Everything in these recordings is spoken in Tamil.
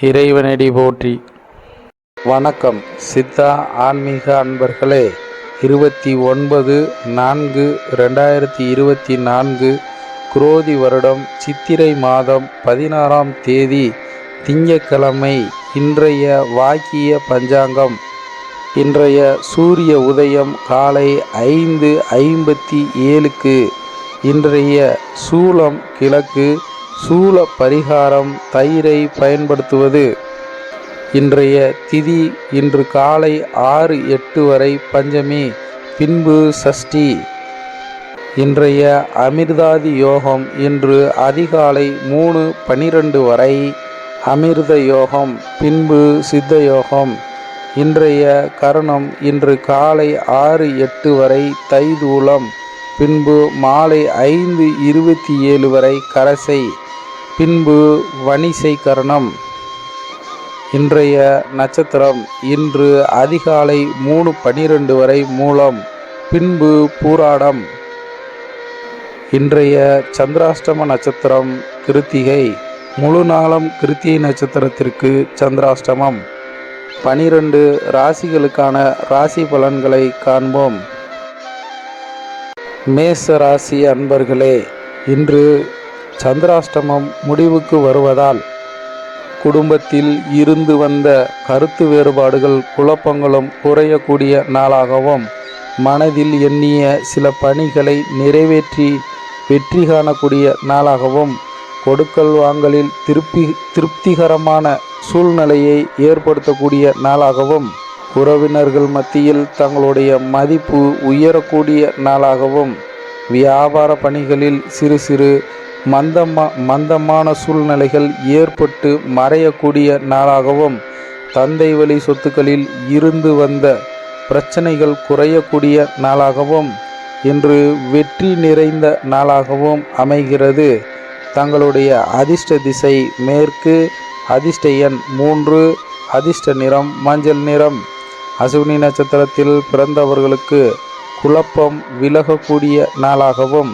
இறைவனடி போற்றி. வணக்கம். சித்தா ஆன்மீக அன்பர்களே இருபத்தி ஒன்பது நான்கு ரெண்டாயிரத்தி இருபத்தி நான்கு குரோதி வருடம் சித்திரை மாதம் பதினாறாம் தேதி திங்கக்கிழமை இன்றைய வாக்கிய பஞ்சாங்கம். இன்றைய சூரிய உதயம் காலை ஐந்து ஐம்பத்தி ஏழுக்கு இன்றைய சூலம் கிழக்கு சூல பரிகாரம் தயிரை பயன்படுத்துவது. இன்றைய திதி இன்று காலை ஆறு எட்டு வரை பஞ்சமி பின்பு சஷ்டி. இன்றைய அமிர்தாதி யோகம் இன்று அதிகாலை மூணு பனிரெண்டு வரை அமிர்த யோகம் பின்பு சித்த யோகம். இன்றைய கரணம் இன்று காலை ஆறு எட்டு வரை தைதூலம் பின்பு மாலை ஐந்து இருபத்தி ஏழு வரை கரசை. பின்பு வணிசை கரணம் இன்றைய நட்சத்திரம் இன்று அதிகாலை மூணு பனிரெண்டு வரை மூலம் பின்பு பூராடம். இன்றைய சந்திராஷ்டம நட்சத்திரம் கிருத்திகை. முழு நாளம் கிருத்திகை நட்சத்திரத்திற்கு சந்திராஷ்டமம். பனிரெண்டு ராசிகளுக்கான ராசி பலன்களை காண்போம். மேச ராசி அன்பர்களே இன்று சந்திராஷ்டமம் முடிவுக்கு வருவதால் குடும்பத்தில் இருந்து வந்த கருத்து வேறுபாடுகள் குழப்பங்களும் குறையக்கூடிய நாளாகவும் மனதில் எண்ணிய சில பணிகளை நிறைவேற்றி வெற்றி காணக்கூடிய நாளாகவும் கொடுக்கல் வாங்கலில் திருப்தி திருப்திகரமான சூழ்நிலையை ஏற்படுத்தக்கூடிய நாளாகவும் உறவினர்கள் மத்தியில் தங்களுடைய மதிப்பு உயரக்கூடிய நாளாகவும் வியாபார பணிகளில் சிறு சிறு மந்தமா மந்தமான சூழ்நிலைகள் ஏற்பட்டு மறையக்கூடிய நாளாகவும் தந்தை வழி சொத்துக்களில் இருந்து வந்த பிரச்சனைகள் குறையக்கூடிய நாளாகவும் இன்று வெற்றி நிறைந்த நாளாகவும் அமைகிறது. தங்களுடைய அதிர்ஷ்ட திசை மேற்கு அதிர்ஷ்ட எண் மூன்று அதிர்ஷ்ட நிறம் மஞ்சள் நிறம். அசுவினி நட்சத்திரத்தில் பிறந்தவர்களுக்கு குழப்பம் விலகக்கூடிய நாளாகவும்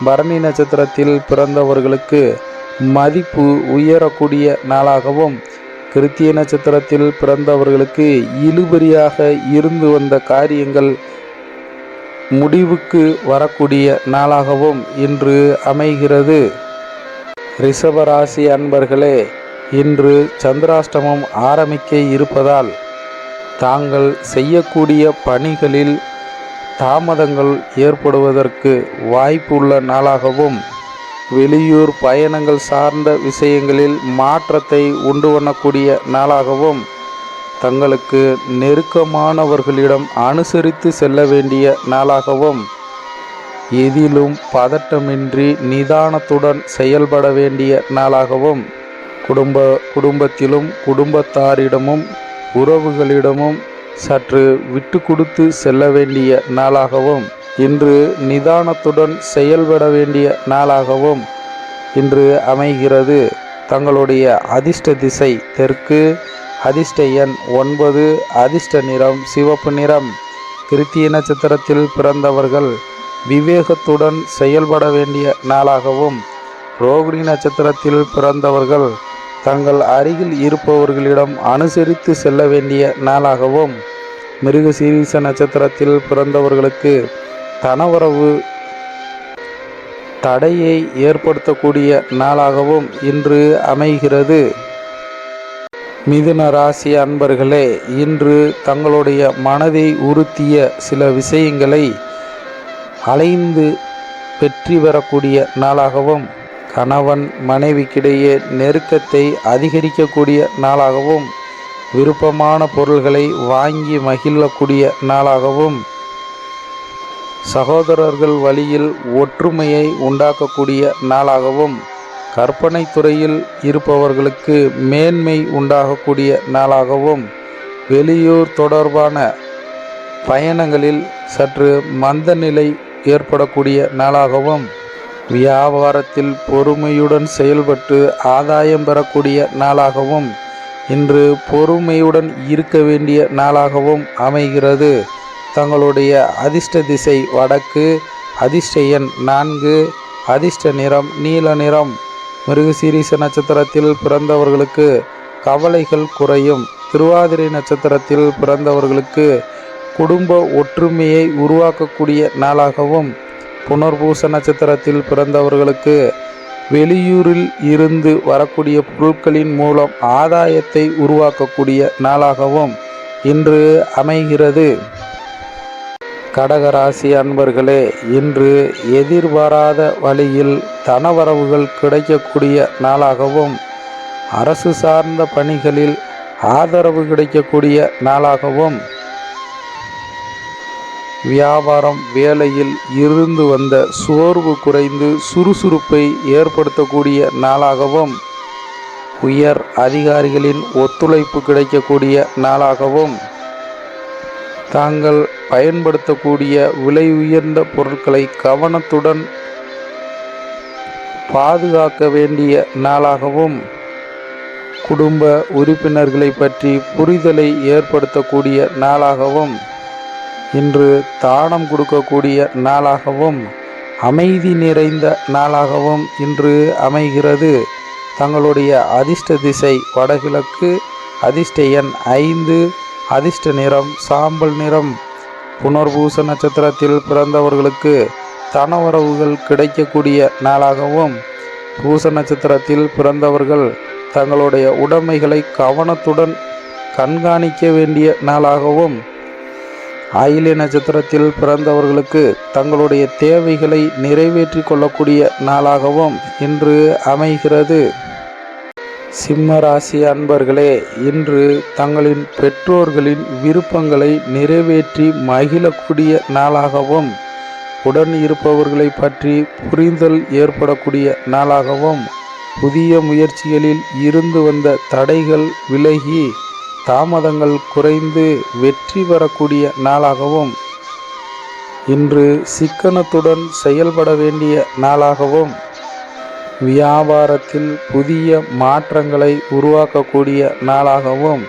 பரணி நட்சத்திரத்தில் பிறந்தவர்களுக்கு மதிப்பு உயரக்கூடிய நாளாகவும் கிருத்திய நட்சத்திரத்தில் பிறந்தவர்களுக்கு இழுபறியாக இருந்து வந்த காரியங்கள் முடிவுக்கு வரக்கூடிய நாளாகவும் இன்று அமைகிறது. ரிஷபராசி அன்பர்களே இன்று சந்திராஷ்டமம் ஆரம்பிக்க இருப்பதால் தாங்கள் செய்யக்கூடிய பணிகளில் தாமதங்கள் ஏற்படுவதற்கு வாய்ப்பு உள்ள நாளாகவும் வெளியூர் பயணங்கள் சார்ந்த விஷயங்களில் மாற்றத்தை உண்டு பண்ணக்கூடிய நாளாகவும் தங்களுக்கு நெருக்கமானவர்களிடம் அனுசரித்து செல்ல வேண்டிய நாளாகவும் எதிலும் பதட்டமின்றி நிதானத்துடன் செயல்பட வேண்டிய நாளாகவும் குடும்ப குடும்பத்திலும் குடும்பத்தாரிடமும் உறவுகளிடமும் சற்று விட்டு கொடுத்து செல்ல வேண்டிய நாளாகவும் இன்று நிதானத்துடன் செயல்பட வேண்டிய நாளாகவும் இன்று அமைகிறது. தங்களுடைய அதிர்ஷ்ட திசை தெற்கு அதிர்ஷ்ட எண் ஒன்பது அதிர்ஷ்ட நிறம் சிவப்பு நிறம். கிருத்திய நட்சத்திரத்தில் பிறந்தவர்கள் விவேகத்துடன் செயல்பட வேண்டிய நாளாகவும் ரோகிணி நட்சத்திரத்தில் பிறந்தவர்கள் தங்கள் அருகில் இருப்பவர்களிடம் அனுசரித்து செல்ல வேண்டிய நாளாகவும் மிருக சீரீச நட்சத்திரத்தில் பிறந்தவர்களுக்கு தனவரவு தடையை ஏற்படுத்தக்கூடிய நாளாகவும் இன்று அமைகிறது. மிதுன ராசி அன்பர்களே இன்று தங்களுடைய மனதை உறுத்திய சில விஷயங்களை அலைந்து வெற்றி பெறக்கூடிய நாளாகவும் கணவன் மனைவிக்கிடையே நெருக்கத்தை அதிகரிக்கக்கூடிய நாளாகவும் விருப்பமான பொருள்களை வாங்கி மகிழக்கூடிய நாளாகவும் சகோதரர்கள் வழியில் ஒற்றுமையை உண்டாக்கக்கூடிய நாளாகவும் கற்பனை துறையில் இருப்பவர்களுக்கு மேன்மை உண்டாகக்கூடிய நாளாகவும் வெளியூர் தொடர்பான பயணங்களில் சற்று மந்த நிலை ஏற்படக்கூடிய நாளாகவும் வியாபாரத்தில் பொறுமையுடன் செயல்பட்டு ஆதாயம் பெறக்கூடிய நாளாகவும் இன்று பொறுமையுடன் இருக்க வேண்டிய நாளாகவும் அமைகிறது. தங்களுடைய அதிர்ஷ்ட திசை வடக்கு அதிர்ஷ்ட எண் நான்கு அதிர்ஷ்ட நிறம் நீல நிறம். மிருகசீரிச நட்சத்திரத்தில் பிறந்தவர்களுக்கு கவலைகள் குறையும். திருவாதிரை நட்சத்திரத்தில் பிறந்தவர்களுக்கு குடும்ப ஒற்றுமையை உருவாக்கக்கூடிய நாளாகவும் புனர்பூச நட்சத்திரத்தில் பிறந்தவர்களுக்கு வெளியூரில் இருந்து வரக்கூடிய பொருட்களின் மூலம் ஆதாயத்தை உருவாக்கக்கூடிய நாளாகவும் இன்று அமைகிறது. கடகராசி அன்பர்களே இன்று எதிர்பாராத வழியில் தனவரவுகள் கிடைக்கக்கூடிய நாளாகவும் அரசு சார்ந்த பணிகளில் ஆதரவு கிடைக்கக்கூடிய நாளாகவும் வியாபாரம் வேலையில் இருந்து வந்த சோர்வு குறைந்து சுறுசுறுப்பை ஏற்படுத்தக்கூடிய நாளாகவும் உயர் அதிகாரிகளின் ஒத்துழைப்பு கிடைக்கக்கூடிய நாளாகவும் தாங்கள் பயன்படுத்தக்கூடிய விலை உயர்ந்த பொருட்களை கவனத்துடன் பாதுகாக்க வேண்டிய நாளாகவும் குடும்ப உறுப்பினர்களை பற்றி புரிதலை ஏற்படுத்தக்கூடிய நாளாகவும் இன்று தானம் கொடுக்கக்கூடிய நாளாகவும் அமைதி நிறைந்த நாளாகவும் இன்று அமைகிறது. தங்களுடைய அதிர்ஷ்ட திசை வடகிழக்கு அதிர்ஷ்ட எண் ஐந்து அதிர்ஷ்ட நிறம் சாம்பல் நிறம். புனர்பூச நட்சத்திரத்தில் பிறந்தவர்களுக்கு தனவரவுகள் கிடைக்கக்கூடிய நாளாகவும் பூச நட்சத்திரத்தில் பிறந்தவர்கள் தங்களுடைய உடைமைகளை கவனத்துடன் கண்காணிக்க வேண்டிய நாளாகவும் ஆயிலிய நட்சத்திரத்தில் பிறந்தவர்களுக்கு தங்களுடைய தேவைகளை நிறைவேற்றி கொள்ளக்கூடிய நாளாகவும் இன்று அமைகிறது. சிம்ம ராசி அன்பர்களே இன்று தங்களின் பெற்றோர்களின் விருப்பங்களை நிறைவேற்றி மகிழக்கூடிய நாளாகவும் உடன் இருப்பவர்களை பற்றி புரிதல் ஏற்படக்கூடிய நாளாகவும் புதிய முயற்சிகளில் இருந்து வந்த தடைகள் விலகி தாமதங்கள் குறைந்து வெற்றி பெறக்கூடிய நாளாகவும் இன்று சிக்கனத்துடன் செயல்பட வேண்டிய நாளாகவும் வியாபாரத்தில் புதிய மாற்றங்களை உருவாக்கக்கூடிய நாளாகவும்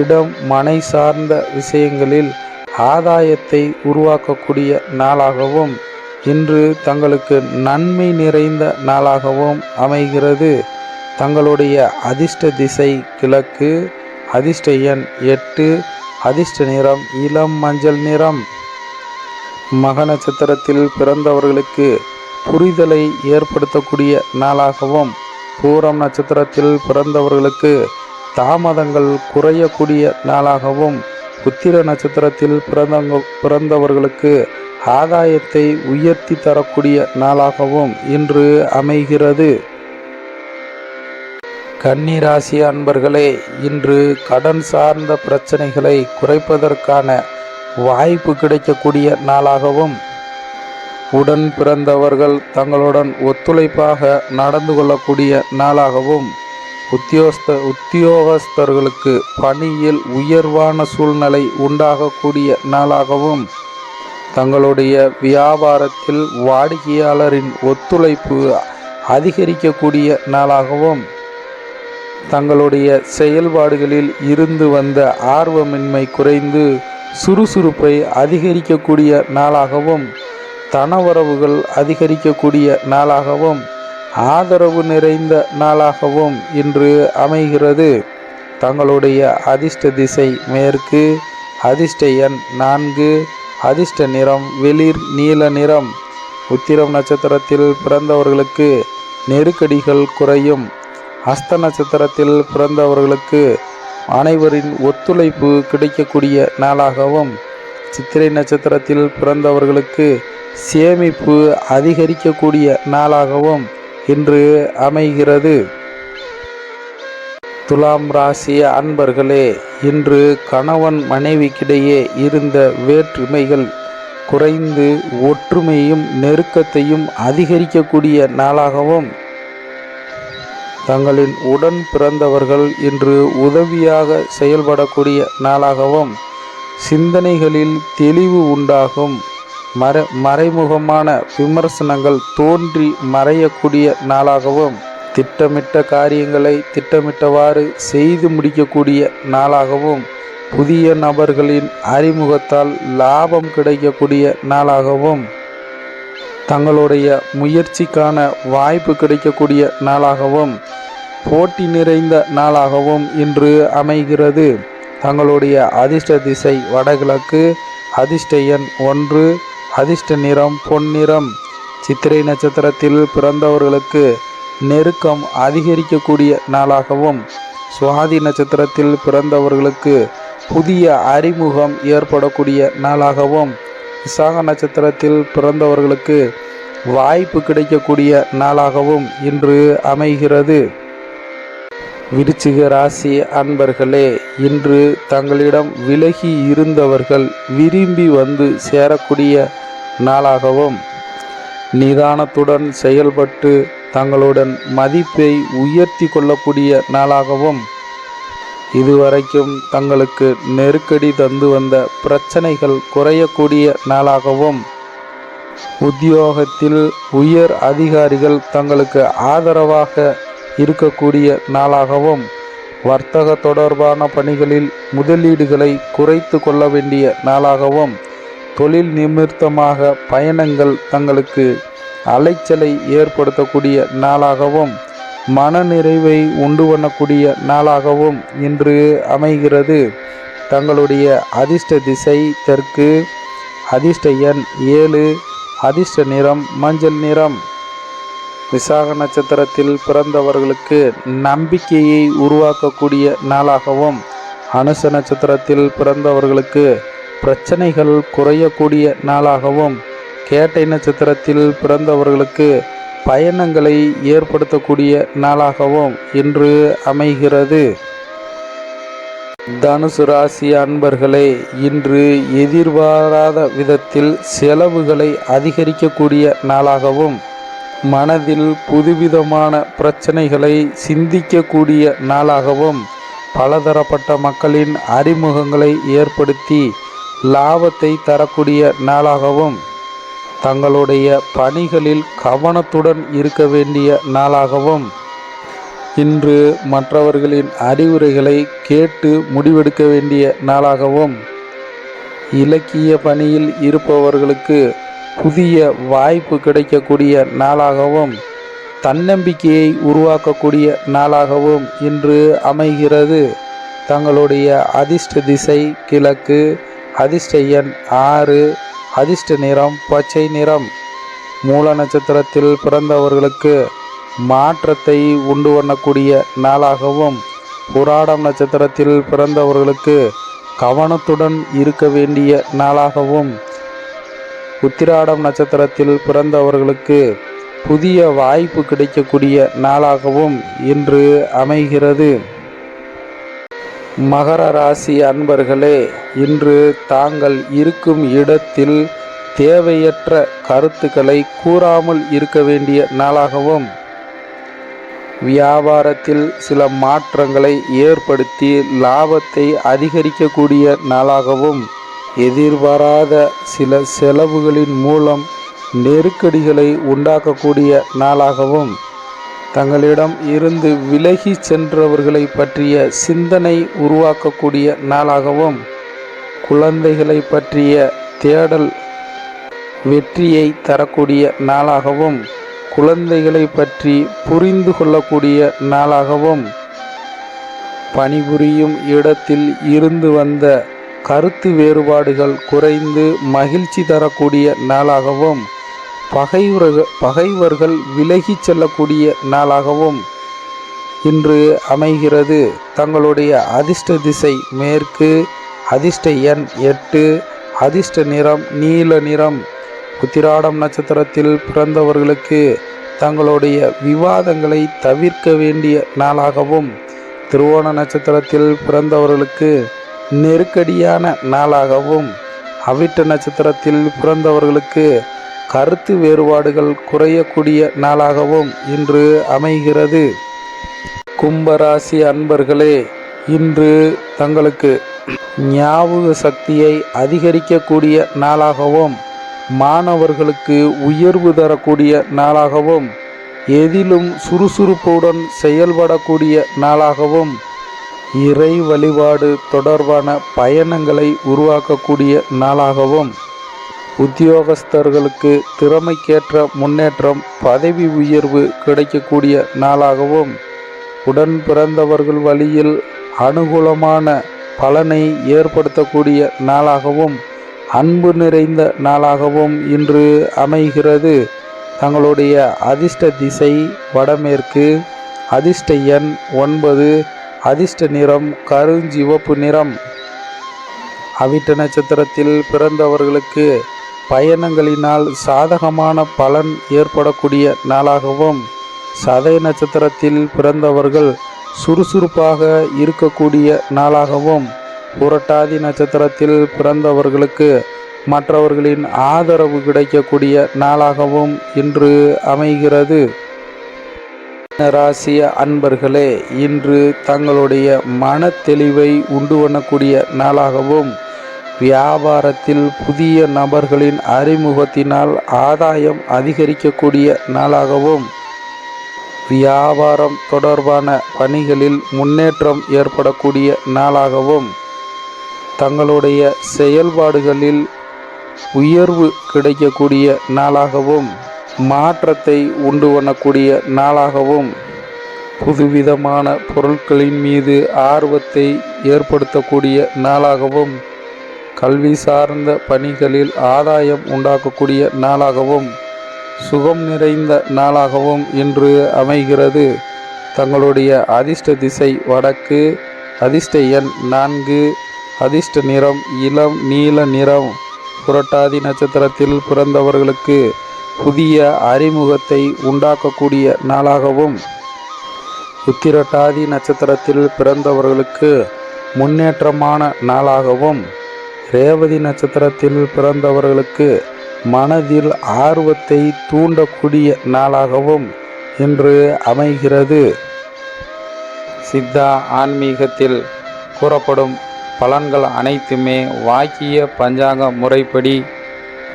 இடம் மனை சார்ந்த விஷயங்களில் ஆதாயத்தை உருவாக்கக்கூடிய நாளாகவும் இன்று தங்களுக்கு நன்மை நிறைந்த நாளாகவும் அமைகிறது. தங்களுடைய அதிர்ஷ்ட திசை கிழக்கு அதிர்ஷ்ட எண் எட்டு அதிர்ஷ்ட நிறம் இளம் மஞ்சள் நிறம். மக நட்சத்திரத்தில் பிறந்தவர்களுக்கு புரிதலை ஏற்படுத்தக்கூடிய நாளாகவும் பூரம் நட்சத்திரத்தில் பிறந்தவர்களுக்கு தாமதங்கள் குறையக்கூடிய நாளாகவும் உத்திர நட்சத்திரத்தில் பிறந்தவங்க பிறந்தவர்களுக்கு ஆதாயத்தை உயர்த்தி தரக்கூடிய நாளாகவும் இன்று அமைகிறது. கன்னிராசி அன்பர்களே இன்று கடன் சார்ந்த பிரச்சனைகளை குறைப்பதற்கான வாய்ப்பு கிடைக்கக்கூடிய நாளாகவும் உடன் பிறந்தவர்கள் தங்களுடன் ஒத்துழைப்பாக நடந்து கொள்ளக்கூடிய நாளாகவும் உத்தியோஸ்த உத்தியோகஸ்தர்களுக்கு பணியில் உயர்வான சூழ்நிலை உண்டாகக்கூடிய நாளாகவும் தங்களுடைய வியாபாரத்தில் வாடிக்கையாளரின் ஒத்துழைப்பு அதிகரிக்கக்கூடிய நாளாகவும் தங்களுடைய செயல்பாடுகளில் இருந்து வந்த ஆர்வமின்மை குறைந்து சுறுசுறுப்பை அதிகரிக்கக்கூடிய நாளாகவும் தனவரவுகள் அதிகரிக்கக்கூடிய நாளாகவும் ஆதரவு நிறைந்த நாளாகவும் இன்று அமைகிறது. தங்களுடைய அதிர்ஷ்ட திசை மேற்கு அதிர்ஷ்ட எண் நான்கு அதிர்ஷ்ட நிறம் வெளிர் நீல நிறம். உத்திரம் நட்சத்திரத்தில் பிறந்தவர்களுக்கு நெருக்கடிகள் குறையும். அஸ்த நட்சத்திரத்தில் பிறந்தவர்களுக்கு அனைவரின் ஒத்துழைப்பு கிடைக்கக்கூடிய நாளாகவும் சித்திரை நட்சத்திரத்தில் பிறந்தவர்களுக்கு சேமிப்பு அதிகரிக்கக்கூடிய நாளாகவும் இன்று அமைகிறது. துலாம் ராசி அன்பர்களே இன்று கணவன் மனைவிக்கிடையே இருந்த வேற்றுமைகள் குறைந்து ஒற்றுமையும் நெருக்கத்தையும் அதிகரிக்கக்கூடிய நாளாகவும் தங்களின் உடன் பிறந்தவர்கள் இன்று உதவியாக செயல்படக்கூடிய நாளாகவும் சிந்தனைகளில் தெளிவு உண்டாகும். மற மறைமுகமான விமர்சனங்கள் தோன்றி மறையக்கூடிய நாளாகவும் திட்டமிட்ட காரியங்களை திட்டமிட்டவாறு செய்து முடிக்கக்கூடிய நாளாகவும் புதிய நபர்களின் அறிமுகத்தால் லாபம் கிடைக்கக்கூடிய நாளாகவும் தங்களுடைய முயற்சிக்கான வாய்ப்பு கிடைக்கக்கூடிய நாளாகவும் போட்டி நிறைந்த நாளாகவும் இன்று அமைகிறது. தங்களுடைய அதிர்ஷ்ட திசை வடகிழக்கு அதிர்ஷ்ட எண் ஒன்று அதிர்ஷ்ட நிறம் பொன்னிறம். சித்திரை நட்சத்திரத்தில் பிறந்தவர்களுக்கு நெருக்கம் அதிகரிக்கக்கூடிய நாளாகவும் சுவாதி நட்சத்திரத்தில் பிறந்தவர்களுக்கு புதிய அறிமுகம் ஏற்படக்கூடிய நாளாகவும் விசாக நட்சத்திரத்தில் பிறந்தவர்களுக்கு வாய்ப்பு கிடைக்கக்கூடிய நாளாகவும் இன்று அமைகிறது. விருச்சிக ராசி அன்பர்களே இன்று தங்களிடம் விலகி இருந்தவர்கள் விரும்பி வந்து சேரக்கூடிய நாளாகவும் நிதானத்துடன் செயல்பட்டு தங்களுடன் மதிப்பை உயர்த்தி கொள்ளக்கூடிய நாளாகவும் இதுவரைக்கும் தங்களுக்கு நெருக்கடி தந்து வந்த பிரச்சனைகள் குறையக்கூடிய நாளாகவும் உத்தியோகத்தில் உயர் அதிகாரிகள் தங்களுக்கு ஆதரவாக இருக்கக்கூடிய நாளாகவும் வர்த்தக தொடர்பான பணிகளில் முதலீடுகளை குறைத்து கொள்ள வேண்டிய நாளாகவும் தொழில் நிமித்தமாக பயணங்கள் தங்களுக்கு அலைச்சலை ஏற்படுத்தக்கூடிய நாளாகவும் மனநிறைவை உண்டு பண்ணக்கூடிய நாளாகவும் இன்று அமைகிறது. தங்களுடைய அதிர்ஷ்ட திசை தெற்கு அதிர்ஷ்ட எண் ஏழு அதிர்ஷ்ட நிறம் மஞ்சள் நிறம். விசாக நட்சத்திரத்தில் பிறந்தவர்களுக்கு நம்பிக்கையை உருவாக்கக்கூடிய நாளாகவும் அனுச நட்சத்திரத்தில் பிறந்தவர்களுக்கு பிரச்சனைகள் குறையக்கூடிய நாளாகவும் கேட்டை நட்சத்திரத்தில் பிறந்தவர்களுக்கு பயணங்களை ஏற்படுத்தக்கூடிய நாளாகவும் இன்று அமைகிறது. தனுசு ராசி அன்பர்களே இன்று எதிர்பாராத விதத்தில் செலவுகளை அதிகரிக்கக்கூடிய நாளாகவும் மனதில் புதுவிதமான பிரச்சனைகளை சிந்திக்கக்கூடிய நாளாகவும் பலதரப்பட்ட மக்களின் அறிமுகங்களை ஏற்படுத்தி லாபத்தை தரக்கூடிய நாளாகவும் தங்களுடைய பணிகளில் கவனத்துடன் இருக்க வேண்டிய நாளாகவும் இன்று மற்றவர்களின் அறிவுரைகளை கேட்டு முடிவெடுக்க வேண்டிய நாளாகவும் இலக்கிய பணியில் இருப்பவர்களுக்கு புதிய வாய்ப்பு கிடைக்கக்கூடிய நாளாகவும் தன்னம்பிக்கையை உருவாக்கக்கூடிய நாளாகவும் இன்று அமைகிறது. தங்களுடைய அதிர்ஷ்ட திசை கிழக்கு அதிர்ஷ்ட எண் ஆறு அதிர்ஷ்ட நிறம் பச்சை நிறம். மூல நட்சத்திரத்தில் பிறந்தவர்களுக்கு மாற்றத்தை உண்டு பண்ணக்கூடிய நாளாகவும் புராடம் நட்சத்திரத்தில் பிறந்தவர்களுக்கு கவனத்துடன் இருக்க வேண்டிய நாளாகவும் உத்திராடம் நட்சத்திரத்தில் பிறந்தவர்களுக்கு புதிய வாய்ப்பு கிடைக்கக்கூடிய நாளாகவும் இன்று அமைகிறது. மகர ராசி அன்பர்களே இன்று தாங்கள் இருக்கும் இடத்தில் தேவையற்ற கருத்துக்களை கூறாமல் இருக்க வேண்டிய நாளாகவும் வியாபாரத்தில் சில மாற்றங்களை ஏற்படுத்தி லாபத்தை அதிகரிக்கக்கூடிய நாளாகவும் எதிர்பாராத சில செலவுகளின் மூலம் நெருக்கடிகளை உண்டாக்கக்கூடிய நாளாகவும் தங்களிடம் இருந்து விலகி சென்றவர்களை பற்றிய சிந்தனை உருவாக்கக்கூடிய நாளாகவும் குழந்தைகளை பற்றிய தேடல் வெற்றியை தரக்கூடிய நாளாகவும் குழந்தைகளை பற்றி புரிந்து கொள்ளக்கூடிய நாளாகவும் பணிபுரியும் இடத்தில் இருந்து வந்த கருத்து வேறுபாடுகள் குறைந்து மகிழ்ச்சி தரக்கூடிய நாளாகவும் பகைவர்கள் பகைவர்கள் விலகிச் செல்லக்கூடிய நாளாகவும் இன்று அமைகிறது. தங்களுடைய அதிர்ஷ்ட திசை மேற்கு அதிர்ஷ்ட எண் எட்டு அதிர்ஷ்ட நிறம் நீல நிறம். உத்திராடம் நட்சத்திரத்தில் பிறந்தவர்களுக்கு தங்களுடைய விவாதங்களை தவிர்க்க வேண்டிய நாளாகவும் திருவோண நட்சத்திரத்தில் பிறந்தவர்களுக்கு நெருக்கடியான நாளாகவும் அவிட்ட நட்சத்திரத்தில் பிறந்தவர்களுக்கு கருத்து வேறுபாடுகள் குறையக்கூடிய நாளாகவும் இன்று அமைகிறது. கும்பராசி அன்பர்களே இன்று தங்களுக்கு ஞாபக சக்தியை அதிகரிக்கக்கூடிய நாளாகவும் மாணவர்களுக்கு உயர்வு தரக்கூடிய நாளாகவும் எதிலும் சுறுசுறுப்புடன் செயல்படக்கூடிய நாளாகவும் இறை வழிபாடு தொடர்பான பயணங்களை உருவாக்கக்கூடிய நாளாகவும் உத்தியோகஸ்தர்களுக்கு திறமைக்கேற்ற முன்னேற்றம் பதவி உயர்வு கிடைக்கக்கூடிய நாளாகவும் உடன் பிறந்தவர்கள் வழியில் அனுகூலமான பலனை ஏற்படுத்தக்கூடிய நாளாகவும் அன்பு நிறைந்த நாளாகவும் இன்று அமைகிறது. தங்களுடைய அதிர்ஷ்ட திசை வடமேற்கு அதிர்ஷ்ட எண் ஒன்பது அதிர்ஷ்ட நிறம் கருஞ்சிவப்பு நிறம். அவிட்ட நட்சத்திரத்தில் பிறந்தவர்களுக்கு பயணங்களினால் சாதகமான பலன் ஏற்படக்கூடிய நாளாகவும் சதய நட்சத்திரத்தில் பிறந்தவர்கள் சுறுசுறுப்பாக இருக்கக்கூடிய நாளாகவும் புரட்டாதி நட்சத்திரத்தில் பிறந்தவர்களுக்கு மற்றவர்களின் ஆதரவு கிடைக்கக்கூடிய நாளாகவும் இன்று அமைகிறது. ராசிய அன்பர்களே இன்று தங்களுடைய மன தெளிவை உண்டு பண்ணக்கூடிய நாளாகவும் வியாபாரத்தில் புதிய நபர்களின் அறிமுகத்தினால் ஆதாயம் அதிகரிக்கக்கூடிய நாளாகவும் வியாபாரம் தொடர்பான பணிகளில் முன்னேற்றம் ஏற்படக்கூடிய நாளாகவும் தங்களுடைய செயல்பாடுகளில் உயர்வு கிடைக்கக்கூடிய நாளாகவும் மாற்றத்தை உண்டு பண்ணக்கூடிய நாளாகவும் புதுவிதமான பொருட்களின் மீது ஆர்வத்தை ஏற்படுத்தக்கூடிய நாளாகவும் கல்வி சார்ந்த பணிகளில் ஆதாயம் உண்டாக்கக்கூடிய நாளாகவும் சுகம் நிறைந்த நாளாகவும் இன்று அமைகிறது. தங்களுடைய அதிர்ஷ்ட திசை வடக்கு அதிர்ஷ்ட எண் நான்கு அதிர்ஷ்ட நிறம் இளம் நீல நிறம். புரட்டாதி நட்சத்திரத்தில் பிறந்தவர்களுக்கு புதிய அறிமுகத்தை உண்டாக்கக்கூடிய நாளாகவும் உத்திரட்டாதி நட்சத்திரத்தில் பிறந்தவர்களுக்கு முன்னேற்றமான நாளாகவும் ரேவதி நட்சத்திரத்தில் பிறந்தவர்களுக்கு மனதில் ஆர்வத்தை தூண்டக்கூடிய நாளாகவும் இன்று அமைகிறது. சித்தா ஆன்மீகத்தில் கூறப்படும் பலன்கள் அனைத்துமே வாக்கிய பஞ்சாங்க முறைப்படி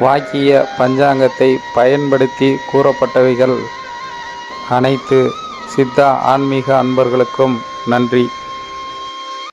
வாக்கிய பஞ்சாங்கத்தை பயன்படுத்தி கூறப்பட்டவைகள் அனைத்து. சித்தா ஆன்மீக அன்பர்களுக்கும் நன்றி.